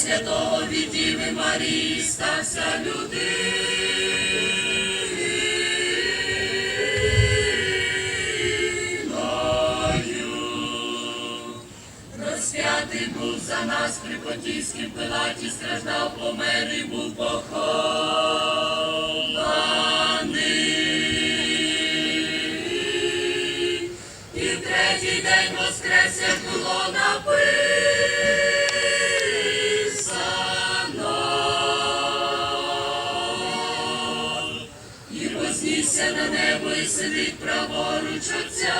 Святого від Діви Марії, стався людиною. Розп'ятий був за нас при Понтійськім пилаті, страждав, помер і був похований. І в третій день воскрес, було написано. На небо і сидить праворуч Отця.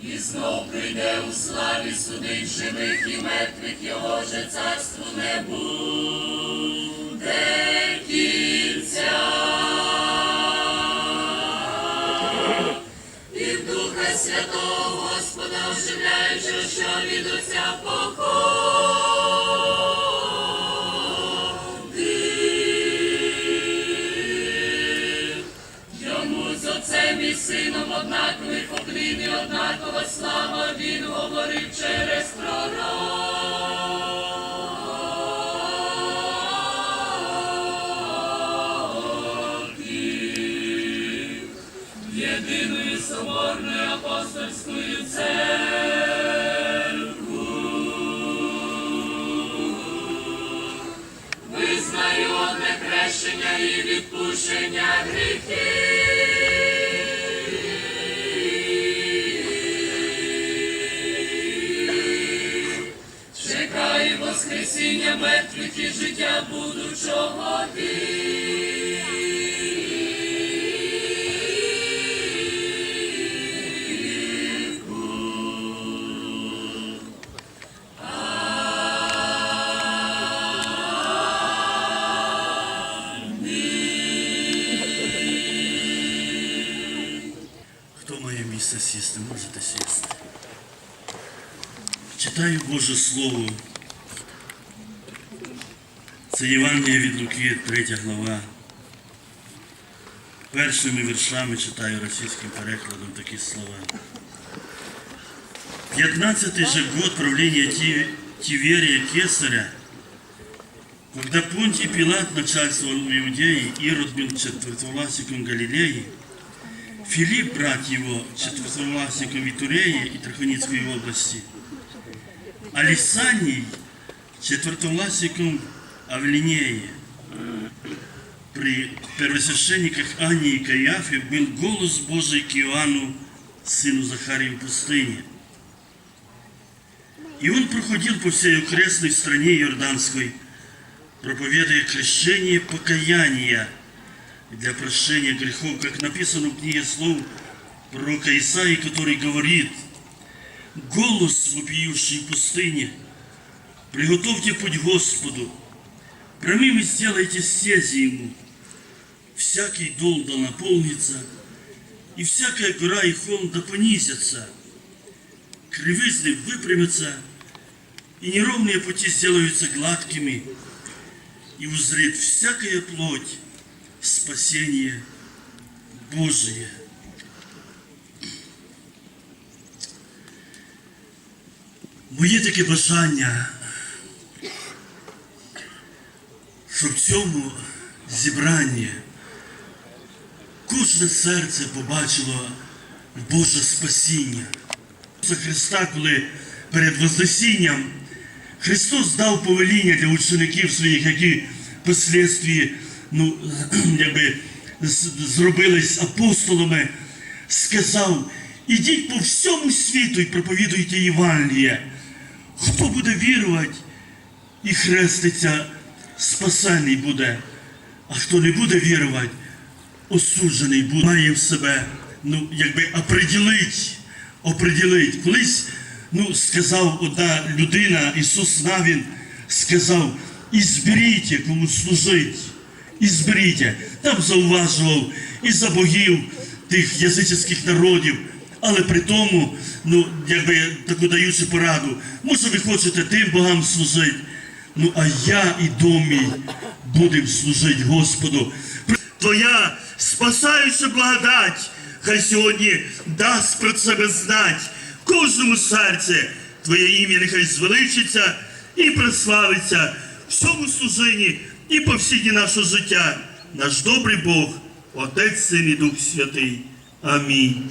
І знов прийде у славі судить живих і мертвих, його же царству не буде кінця. Святого Господа оживляючи, що від Отця походив. Йому з Отцем і Сином однаковий поклін і однакова слава, Він говорив через пророків. Одне хрещення і відпущення гріхів. Чекаю воскресіння мертвих і життя будучого віку. Читаю Боже Слово. Це Євангеліє від Луки, 3 глава. Першими віршами читаю російським перекладом такі слова. 15-й же год правления Ти- Тиверия Кесаря, когда Понтий Пилат начальствовал в Иудее, Ирод был четвертовластником Галилеи, Филипп, брат его, четвертовластником Витуреи и Трахоницкой области, Алисаний, четвертовластником Авлинеи. При первосвященниках Анне и Каиафе был голос Божий к Иоанну, сыну Захарии в пустыне. И он проходил по всей окрестной стране Иорданской, проповедуя крещение покаяния для прощения грехов, как написано в книге слов пророка Исаии, который говорит, «Голос, вопиющий в пустыне, приготовьте путь Господу, прямыми сделайте стези Ему, всякий дол да наполнится, и всякая гора и холм да понизятся, кривизны выпрямятся, и неровные пути сделаются гладкими, и узрит всякая плоть спасение Божие. Моє таке бажання, щоб в цьому зібранні кожне серце побачило Боже спасіння. Христа, коли перед Вознесінням Христос дав повеління для учеників своїх, які впоследствии, ну, якби зробились апостолами, сказав, ідіть по всьому світу і проповідуйте Євангеліє. Хто буде вірувати і хреститься, спасений буде, а хто не буде вірувати, осуджений буде. Має в себе, ну, якби оприділить, оприділить. Колись, ну, сказав одна людина, Ісус Навін, сказав, і зберіть, кому служить, і зберіть. Там зауважував і за богів тих язичних народів, але при тому, ну, якби таку даючи пораду, може ви хочете тим богам служити, ну а я і дом мій будем служити Господу. Твоя спасаюча благодать, хай сьогодні дасть про себе знать кожному серці. Твоє ім'я нехай звеличиться і прославиться в всьому служенні і по всі нашого життя. Наш добрий Бог, Отець, Син і Дух Святий. Амінь.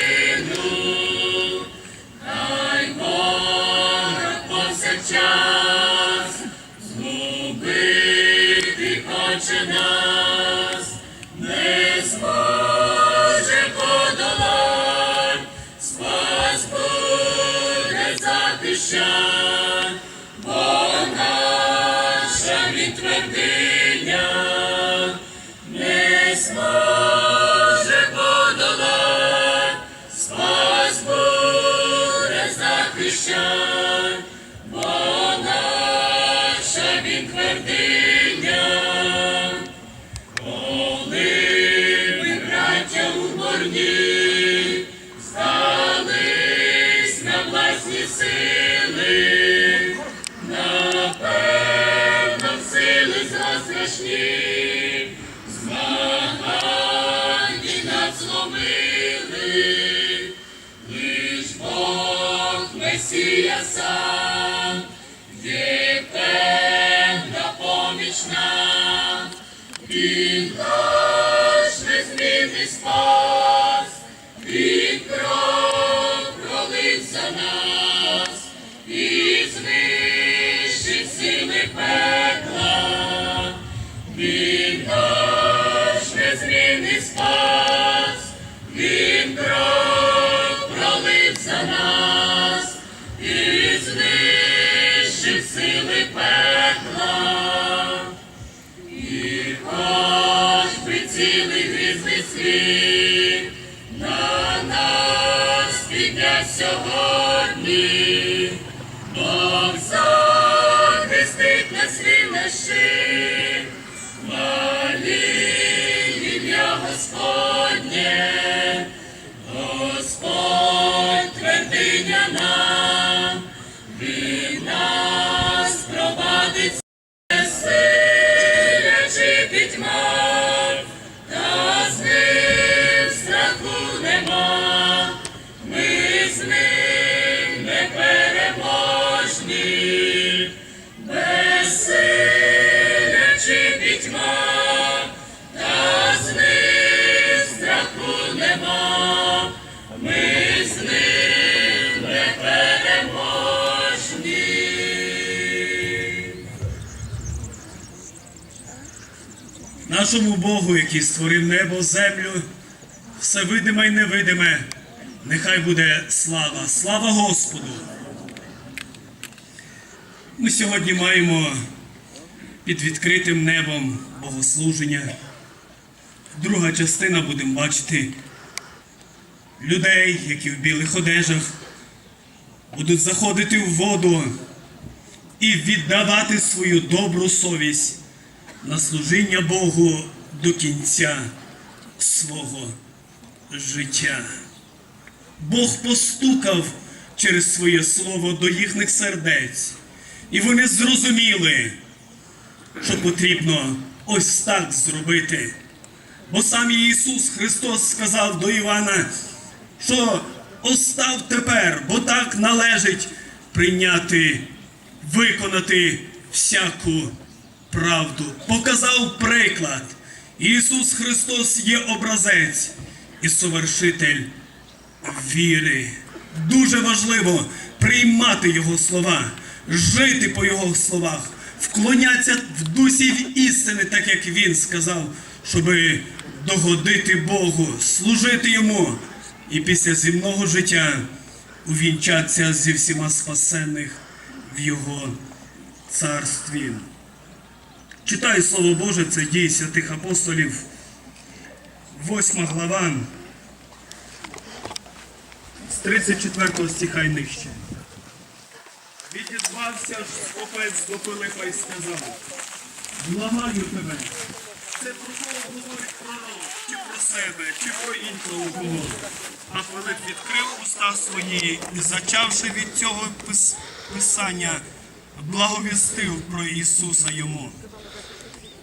сили, пітьма, та з ним страху нема, ми з ним непереможні. Нашому Богу, який створив небо, землю, все видиме й невидиме, нехай буде слава, слава Господу. Ми сьогодні маємо під відкритим небом богослуження. Друга частина будемо бачити людей, які в білих одежах, будуть заходити в воду і віддавати свою добру совість на служіння Богу до кінця свого життя. Бог постукав через своє слово до їхніх сердець, і вони зрозуміли, що потрібно ось так зробити. Бо сам Ісус Христос сказав до Івана, що остав тепер, бо так належить прийняти, виконати всяку правду. Показав приклад. Ісус Христос є образець і совершитель віри. Дуже важливо приймати Його слова, жити по Його словах, вклонятися в дусі в істини, так як Він сказав, щоб догодити Богу, служити Йому і після земного життя увінчатися зі всіма спасенних в Його царстві. Читаю Слово Боже, це дії святих апостолів, 8 глава з 34 стиха й нижче. Відізвався ж хлопець до Пилипа і сказав, благаю тебе, це про кого говорить пророк, чи про себе, чи про іншого кого. А Пилип відкрив уста свої і, зачавши від цього пис- писання, благовістив про Ісуса йому.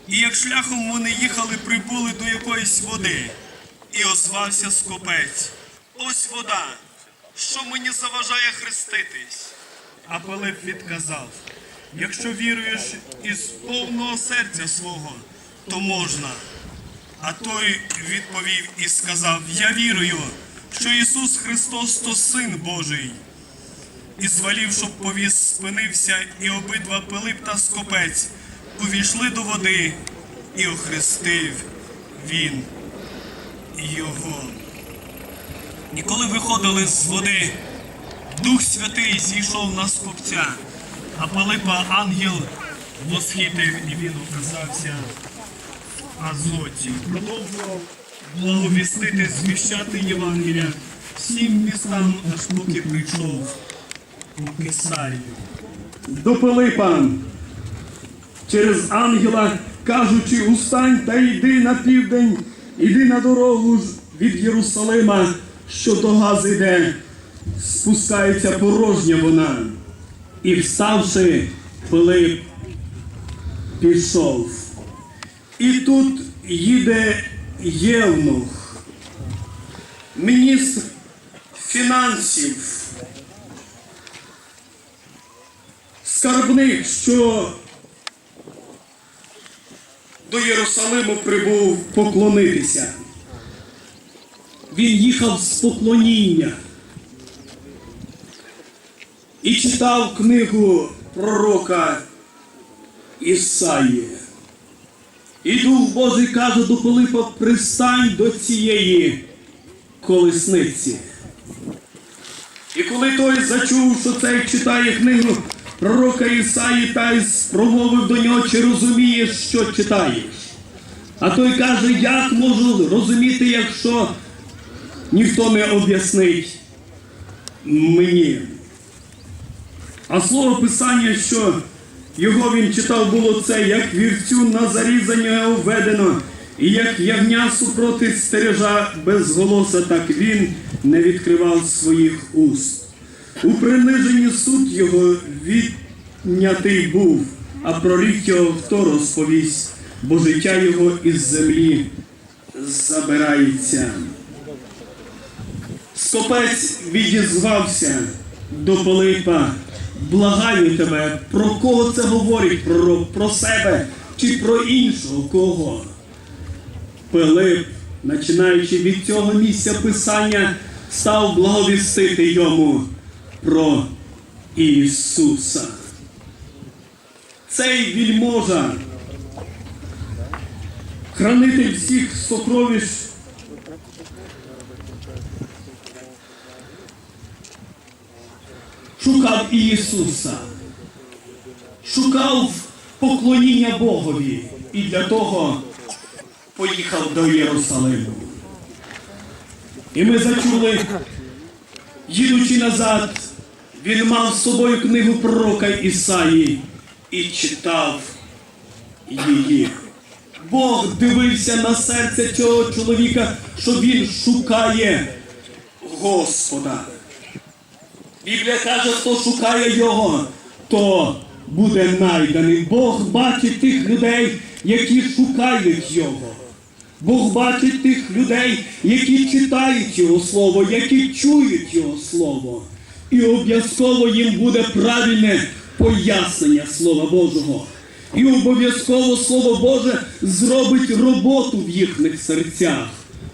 І як шляхом вони їхали, прибули до якоїсь води, і озвався скопець. Ось вода, що мені заважає хреститись. А Пилип відказав: якщо віруєш із повного серця свого, то можна. А той відповів і сказав: Я вірую, що Ісус Христос то Син Божий. І звалів, щоб повіз спинився, і обидва Пилип та скопець увійшли до води, і охрестив він його. І коли виходили з води, Дух Святий зійшов на скопця, а Пилипа ангел восхитив, і він оказався азоті. Продовжував благовістити, звіщати Євангелія всім містам, аж поки прийшов у Кесарію. до Пилипа через ангела, кажучи, устань та йди на південь, іди на дорогу від Єрусалима, що до Гази йде, спускається порожня вона. І вставши, Пилип пішов. І тут їде Євнух, міністр фінансів. скарбник, що до Єрусалиму прибув поклонитися. Він їхав з поклоніння і читав книгу пророка Ісаї. І Дух Божий каже до Пилипа, пристань до цієї колесниці. І коли той зачув, що цей читає книгу пророка Ісаї, та й спромовив до нього, чи розумієш, що читаєш. А той каже, як можу розуміти, якщо ніхто не об'яснить мені. А слово Писання, що його він читав, було це, як вівцю на зарізання введено, і як ягня супроти стережа без голоса, так він не відкривав своїх уст. У приниженні суд його віднятий був, а про рік його хто розповість, бо життя його із землі забирається. Скопець відізвався до Пилипа. Благаю тебе, про кого це говорить пророк? Про себе чи про іншого кого? Пилип, починаючи від цього місця писання, став благовістити йому про Ісуса. Цей вільможа, хранитель всіх сокровищ, шукав Ісуса, шукав поклоніння Богові і для того поїхав до Єрусалиму. І ми зачули, їдучи назад, Він мав з собою книгу пророка Ісаї і читав її. Бог дивився на серце цього чоловіка, що він шукає Господа. Біблія каже, хто шукає його, то буде найданий. Бог бачить тих людей, які шукають його. Бог бачить тих людей, які читають Його Слово, які чують Його Слово. І обов'язково їм буде правильне пояснення Слова Божого. І обов'язково Слово Боже зробить роботу в їхніх серцях.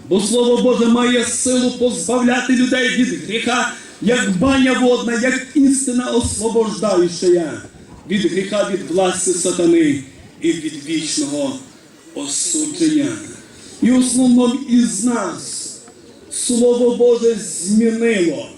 Бо Слово Боже має силу позбавляти людей від гріха, як баня водна, як істина освобождаюча від гріха, від власті сатани і від вічного осудження. І основному із нас Слово Боже змінило.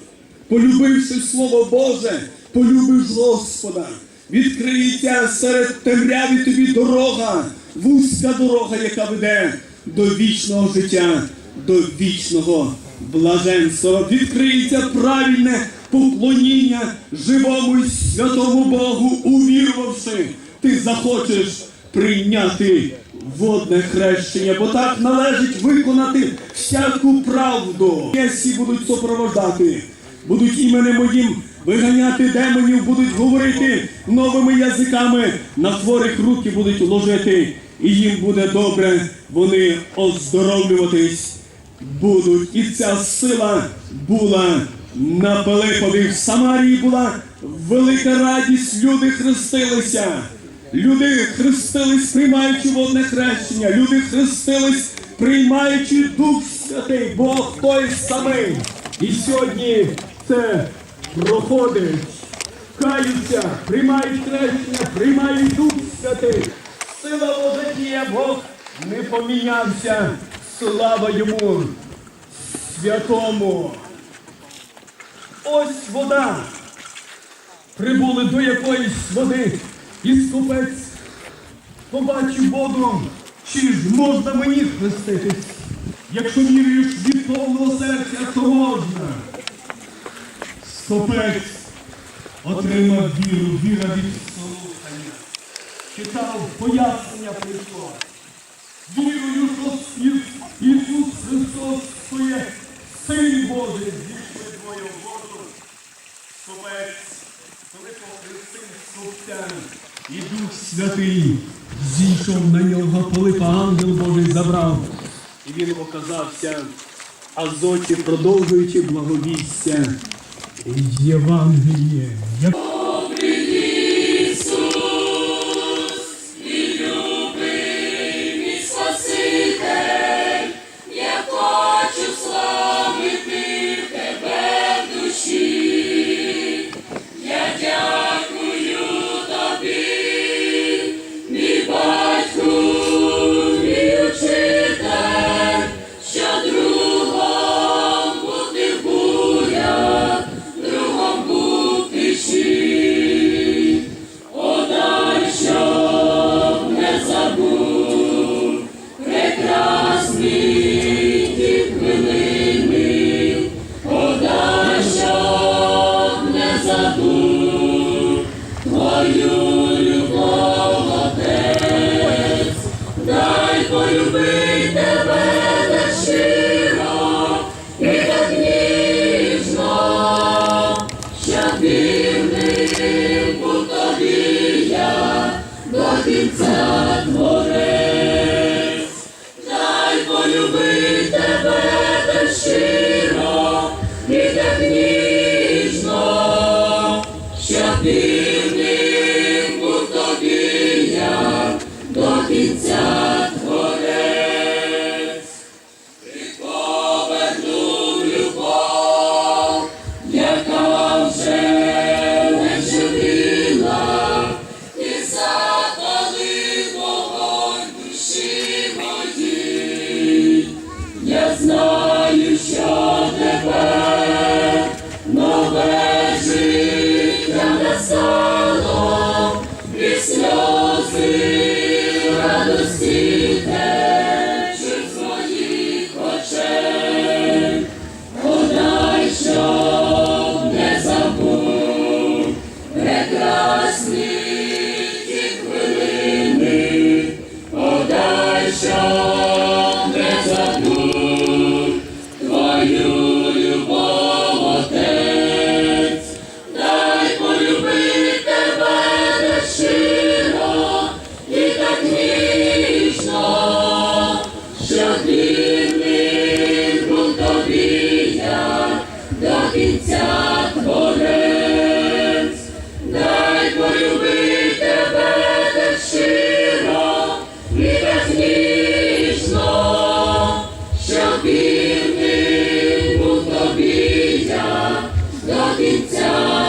Полюбивши Слово Боже, полюбиш Господа. Відкриється серед темряві тобі дорога, вузька дорога, яка веде до вічного життя, до вічного блаженства. Відкриється правильне поклоніння живому і святому Богу, увірувавши, ти захочеш прийняти водне хрещення, бо так належить виконати всяку правду. Всі будуть супровождати, будуть іменем моїм виганяти демонів, будуть говорити новими язиками, на хворих руки будуть ложити, і їм буде добре, вони оздоровлюватись будуть. І ця сила була на Пилипові. В Самарії була велика радість, люди хрестилися. Люди хрестились, приймаючи водне хрещення. Люди хрестились, приймаючи Дух Святий, Бог той самий. І сьогодні це проходить. Каються, приймають хрещення, приймають Дух Святий. Сила Божа діє, Бог не помінявся. Слава йому святому. Ось вода. Прибули до якоїсь води, і скупець побачив воду, чи ж можна мені хреститись? Якщо віруєш від повного серця, то можна. Скопець отримав віру, віра від слухання. Читав, пояснення прийшло. Вірую, що Ісус, Ісус Христос своє Син Божий зійшли твою воду. Скопець, коли похрестив скупця, і Дух Святий зійшов на нього, Пилипа ангел Божий забрав. І він оказався азоті, продовжуючи благовістя Євангеліє. see. До